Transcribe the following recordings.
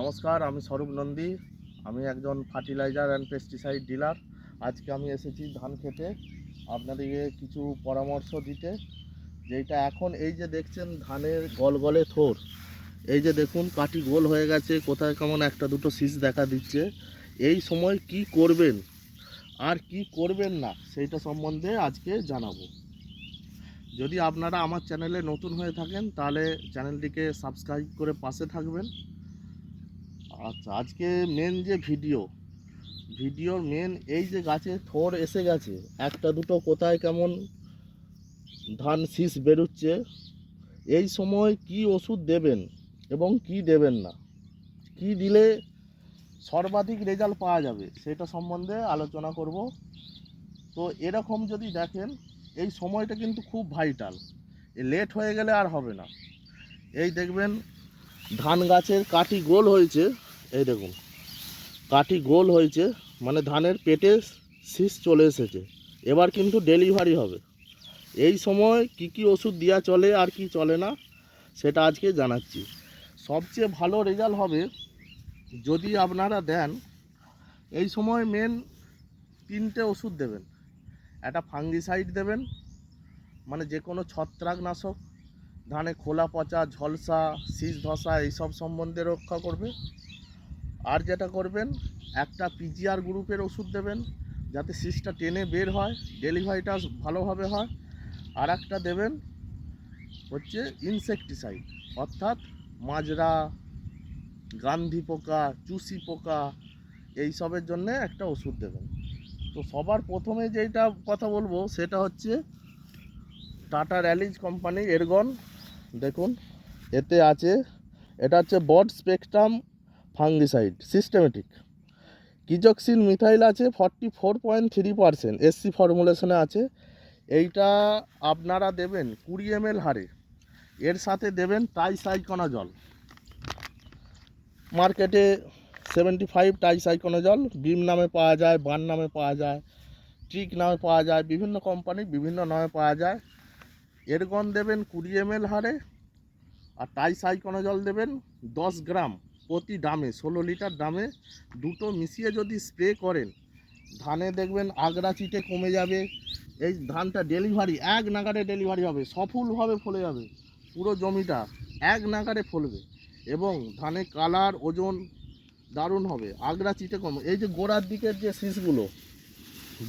নমস্কার, আমি স্বরূপ নন্দী। আমি একজন ফার্টিলাইজার অ্যান্ড পেস্টিসাইড ডিলার আজকে আমি এসেছি ধান খেতে। আপনাদেরকে কিছু পরামর্শ দিতে। যেটা এখন এই যে দেখছেন ধানের গলগলে থোর। এই যে দেখুন কাটি গোল হয়ে গেছে। কোথায় কেমন একটা দুটো শীষ দেখা দিচ্ছে। এই সময় কি করবেন? আর কি করবেন না? সেইটা সম্বন্ধে আজকে জানাব। যদি আপনারা আমার চ্যানেলে নতুন হয়ে থাকেন, তাহলে চ্যানেলটিকে সাবস্ক্রাইব করে পাশে থাকবেন। আচ্ছা আজকে মেন যে ভিডিও ভিডিওর মেন এই যে গাছে থর এসে গেছে, একটা দুটো কোথায় কেমন ধান শীষ বেরোচ্ছে, এই সময় কি ওষুধ দেবেন এবং কি দেবেন না? কি দিলে সর্বাধিক রেজাল্ট পাওয়া যাবে? সেটা সম্বন্ধে আলোচনা করব। তো এরকম যদি দেখেন, এই সময়টা কিন্তু খুব ভাইটাল লেট হয়ে গেলে আর হবে না। এই দেখবেন, ধান গাছের কাটি গোল হয়েছে। এই দেখুন, কাঠি গোল হয়েছে মানে ধানের পেটে শীষ চলে এসেছে। এবার কিন্তু ডেলিভারি হবে। এই সময় কি কি ওষুধ দেওয়া চলে আর কি চলে না, সেটা আজকে জানাচ্ছি। সবচেয়ে ভালো রেজাল্ট হবে, যদি আপনারা দেন, এই সময় মেন তিনটে ওষুধ দেবেন। একটা ফাঙ্গিসাইড দেবেন মানে যে কোনো ছত্রাকনাশক, ধানে খোলা পচা, ঝলসা, শীষ ধসা, এইসব সম্বন্ধে রক্ষা করবে। আর যেটা করবেন, একটা পিজিআর গ্রুপের ওষুধ দেবেন, যাতে সিসটা টেনে বের হয় ডেলিভারিটা ভালোভাবে হয়। আর একটা দেবেন হচ্ছে ইনসেকটিসাইড অর্থাৎ মাজরা, গান্ধী পোকা, চুসি পোকা এইসবের জন্যে একটা ওষুধ দেবেন। তো সবার প্রথমে যেটা কথা বলব, সেটা হচ্ছে টাটা র্যালিজ কোম্পানি এরগন দেখুন, এতে আছে, এটা হচ্ছে বড স্পেকট্রাম ফাঙ্গিসাইড সিস্টেমেটিক কিজক্সিন মিথাইল আছে forty four point three percent SC ফর্মুলেশনে আছে। এইটা আপনারা দেবেন কুড়ি এম হারে। এর সাথে দেবেন টাইসাইকোনা জল মার্কেটে সেভেন্টি ফাইভ টাইসাইকোনা জল বিম নামে পাওয়া যায় বান নামে পাওয়া যায় ট্রিক নামে পাওয়া যায়, বিভিন্ন কোম্পানির বিভিন্ন নামে পাওয়া যায়। এরগন দেবেন কুড়ি এম হারে আর টাইসাইকোনা জল দেবেন দশ গ্রাম। প্রতি ডামে ষোলো লিটার ডামে দুটো মিশিয়ে যদি স্প্রে করেন, ধানে দেখবেন আগড়া চিটে কমে যাবে। এই ধানটা ডেলিভারি এক নাগারে ডেলিভারি হবে, সফলভাবে ফলে যাবে। পুরো জমিটা এক নাগারে ফলবে এবং ধানে কালার, ওজন দারুণ হবে আগড়া চিটে কম। এই যে গোড়ার দিকের যে শীষগুলো,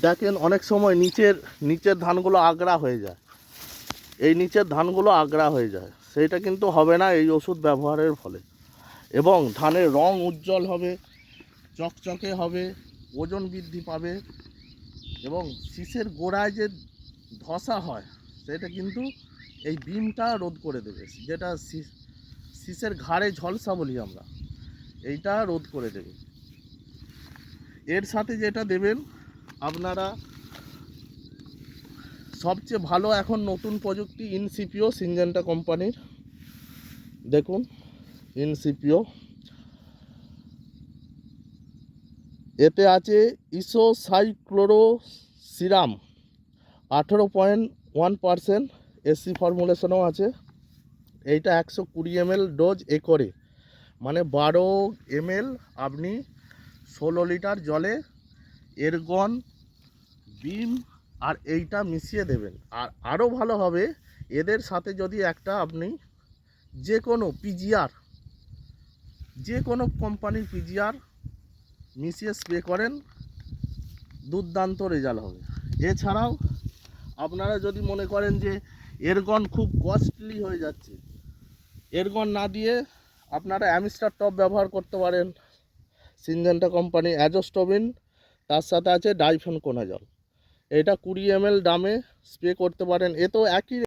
দেখেন অনেক সময় নিচের নিচের ধানগুলো আগড়া হয়ে যায়। এই নিচের ধানগুলো আগড়া হয়ে যায়। সেইটা কিন্তু হবে না এই ওষুধ ব্যবহারের ফলে। এবং ধানের রং উজ্জ্বল হবে, চকচকে হবে, ওজন বৃদ্ধি পাবে এবং শীষের গোড়ায় যে ধসা হয়, সেটা কিন্তু এই বিমটা রোধ করে দেবে। যেটা শীষ- শীষের ঘাড়ে ঝলসা বলি আমরা, এইটা রোধ করে দেবে। এর সাথে যেটা দেবেন, আপনারা সবচেয়ে ভালো এখন নতুন প্রযুক্তি ইনসিপিও সিনজেন্টা কোম্পানির। দেখুন। ইনসিপিও এতে আছে ইসোসাইক্লোরো সিরাম আঠেরো পয়েন্ট ওয়ান পারসেন্ট এসি ফর্মুলেশনও আছে। এইটা একশো কুড়ি এমএল ডোজ একরে মানে বারো এমএল আপনি ষোলো লিটার জলে এরগন, বিম আর এইটা মিশিয়ে দেবেন। আর আরও ভালো হবে, এদের সাথে যদি একটা আপনি যে কোনো পিজিআর যে কোনো কোম্পানির পিজিআর মিশিয়ে স্প্রে করেন, দুর্দান্ত রেজাল্ট হবে। এছাড়াও আপনারা যদি মনে করেন যে এরগন খুব কস্টলি হয়ে যাচ্ছে, এরগন না দিয়ে আপনারা অ্যামিস্টার টপ ব্যবহার করতে পারেন, সিনজেন্টা কোম্পানি অ্যাজোস্টোবিন, তার সাথে আছে ডাইফেন কোনা জল এটা কুড়ি এম দামে স্প্রে করতে পারেন, এ তো একই